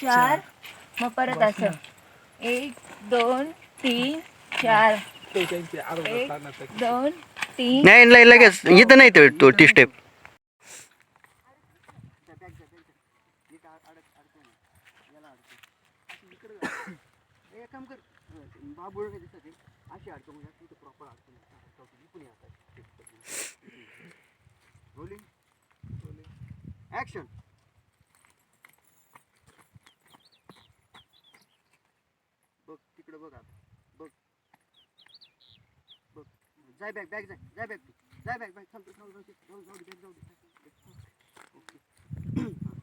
चार. मग परत असं. एक दोन तीन चार. एक दोन तीन. नाही ल- लगेच. इथं नाही तो तो ती स्टेप. एक तिकडे बघ आता. बघ. बघ. जाय बॅग बॅग जाय. जाय बॅग. जाय बॅग बॅग. थांब थांब जाऊ दे जाऊ जाऊ दे जाऊ दे. ओके.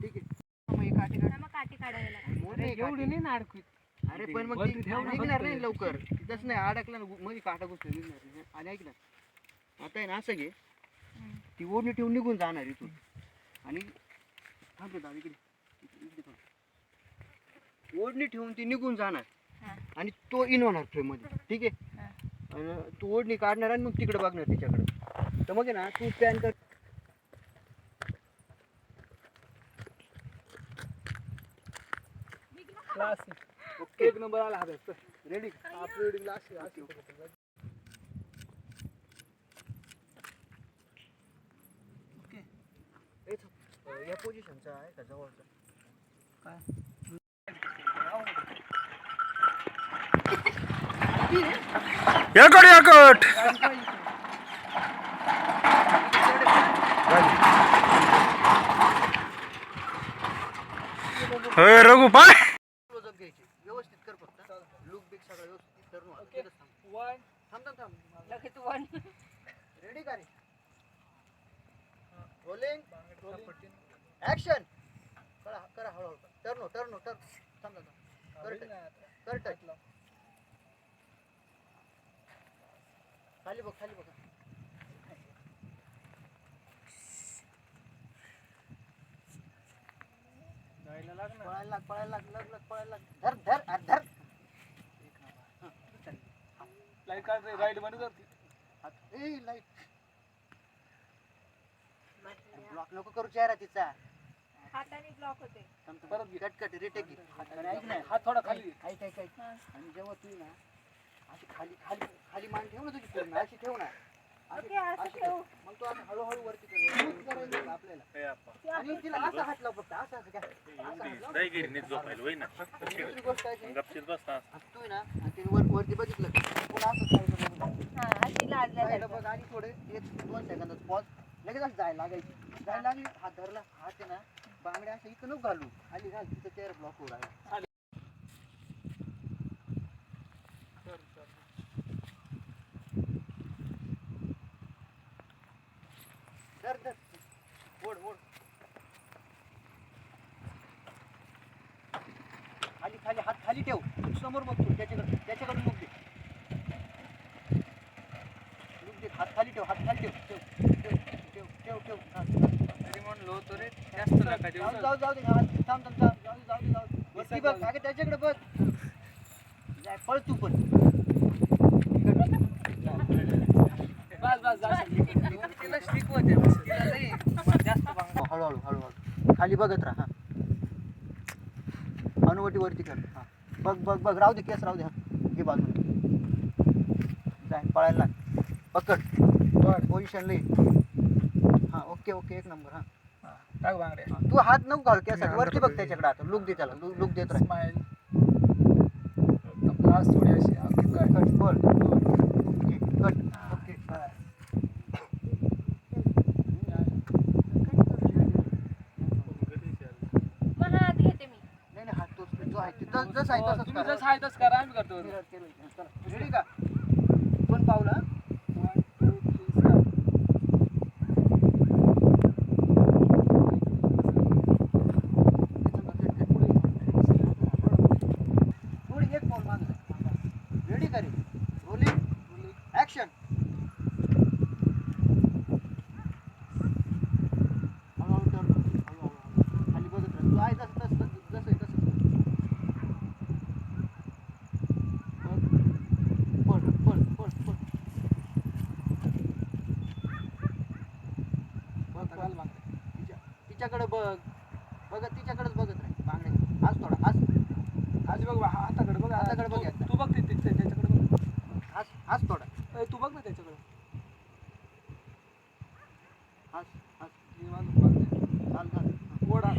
ठीक आहे. मग हे काठी काढ. मग काठी काढायला. आहे काठी. नाही ना अरे पण मग ती निघणार नाही लवकर. तसं नाही अडकला ना मध्ये काटा गोष्ट निघणार नाही. आणि ऐक ना आता आहे ना असं घे. ती ओढणी ठेवून निघून जाणार इथून. आणि थांब रे दादा इकडे. इकडे-. ओढणी ठेवून ती निघून जाणार. आणि तो इन होणार फ्रेममध्ये. ठीक आहे? हा. आणि तू ओढणी काढणार आणि मग तिकडे बघणार तिच्याकडे तर मग आहे ना तू पॅन कर. ओके. एक नंबर आला हातात. रेडी अशी अशी. ओके या पोझिशनचा आहे का जवळचा याकड याकट होय रघु पाय क्लोजअप घ्यायची व्यवस्थित कर फक्त लुक बिक सगळं व्यवस्थित करून वा. तिथंच थांब वन थांब थांब थांब लगेच वन रेडी का रोलिंग ऍक्शन करा करा हळूहळू. टर्नो टर्नो टर्न थांब कर कर टच खाली बघ खाली बघ. जायला पळायला लाग पळायला लाग लग लग पळायला लाग. धर धर अरे धर. लाइट राईट जाते हात- ए लाइट. ब्लॉक नको करू चेहरा तिचा. हाताने ब्लॉक होते. थांब, थांब. परत घे. कट कट रिटेक घे. ऐक ना हात थोडा खाली ऐक ऐक ऐक. आणि जेव्हा तू ना अशी खाली खाली. खाली मान ठेव ना तुझी पूर्ण अशी ठेव ना. अशी- ओके, असं अशी ठेवू. मग तू असं हळूहळू वरती कर. वरती करायचं आपल्याला. आणि तिला असं हात लाव फक्त असं असं काय असं हात लाव. दुसरी गोष्ट अशी. असं तू आहे ना आणि तिने वर वरती बघितलं का? पुन्हा असं खायचं बघून. हा अशी लाजल्या साईडला बघ आणि थोडे एक दोन सेकंदात पॉज लगेच असं जायला लागायची. जायला लागली हात धरला हात आहे ना बांगड्या असं इथं नको घालू. खाली घाल तिथं चेअर ब्लॉक होऊ लागला धर धर ओढ ओढ खाली खाली ठेव. समोर बघतो त्याच्याकडे त्याच्याकडून बघ दे. हात खाली ठेव हात खाली ठेव. ठेव ठेव ठेव ठेव ठेव. हा, हा. तरी म्हणलो तरी जास्त नका देऊ जाऊ जाऊ जाऊ दे थांब थांब थांब. जाऊ जाऊ दे जाऊ. वरती बघ अगं त्याच्याकडे बघ. जाय पळ तू पण. बस बस जास्त तिला शिकवते. तिला लई जास्त बांगडा हळूहळू हळूहळू. खाली बघत राहा. अनुवटी वरती कर. हा. बघ बघ बघ राहू दे केस राहू दे हा. घे बाजूला. जाय पळायला लाग. पकड. पोझिशन लई हा ओके ओके एक नंबर हा. टाक तू हात नको घाल केसात. वरती बघ त्याच्याकडे आता लुक दे त्याला. लुक देत राह. थोडी अशी. काय कट बोल ओके कट ओके मग हात घेते मी नाही नाही हात तोच जो आहे ते जस आहे तसंच तुम्ही करा. जसं आहे तसं करा आम्ही करतो रेडी का? पण पावलं? थोडी एक पाऊल मागं. रेडी का रे रोलिंग ऍक्शन हळूहळू turn. हळूहळू हळूहळू. खाली बघत राहा तू आहे तसं तसं तसं- जसं आहे तसं पळ पळ पळ पळ बघ बघ तिच्या तिच्याकडे बघ. बघत तिच्याकडेच बघत राह. बांगडे. आज थोडा आज त्याच्याकडे बघ एकदा. तू बघ. ते तिथे त्याच्याकडे बघ. हास हास थोडा. ए, तू बघ ना त्याच्याकडे. हास हास. निवांत बघ. चाल चाल. ओढ. हा.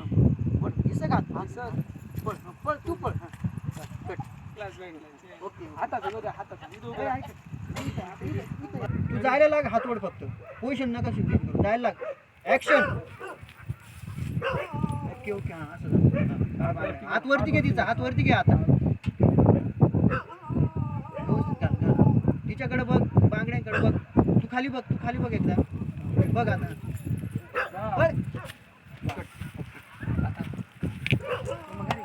पळ. इसं घात हास इसं. पळ. हा, पळ. तू पळ. हा. कट. क्लास भेटला ओके. हातात बघा. तू जायला लाग हात वर फक्त. पोझिशन नका शिकू करू. जायला लाग. ऍक्शन ओके ओके हा असं झालं. हात वरती घे तिचा हात वरती घे आता व्यवस्थित घाल, घाल. तिच्याकडे बघ बांगड्यांकडे बघ तू खाली बघ तू खाली बघ एकदा बघ आता पळ. कट. आता. मग अरे,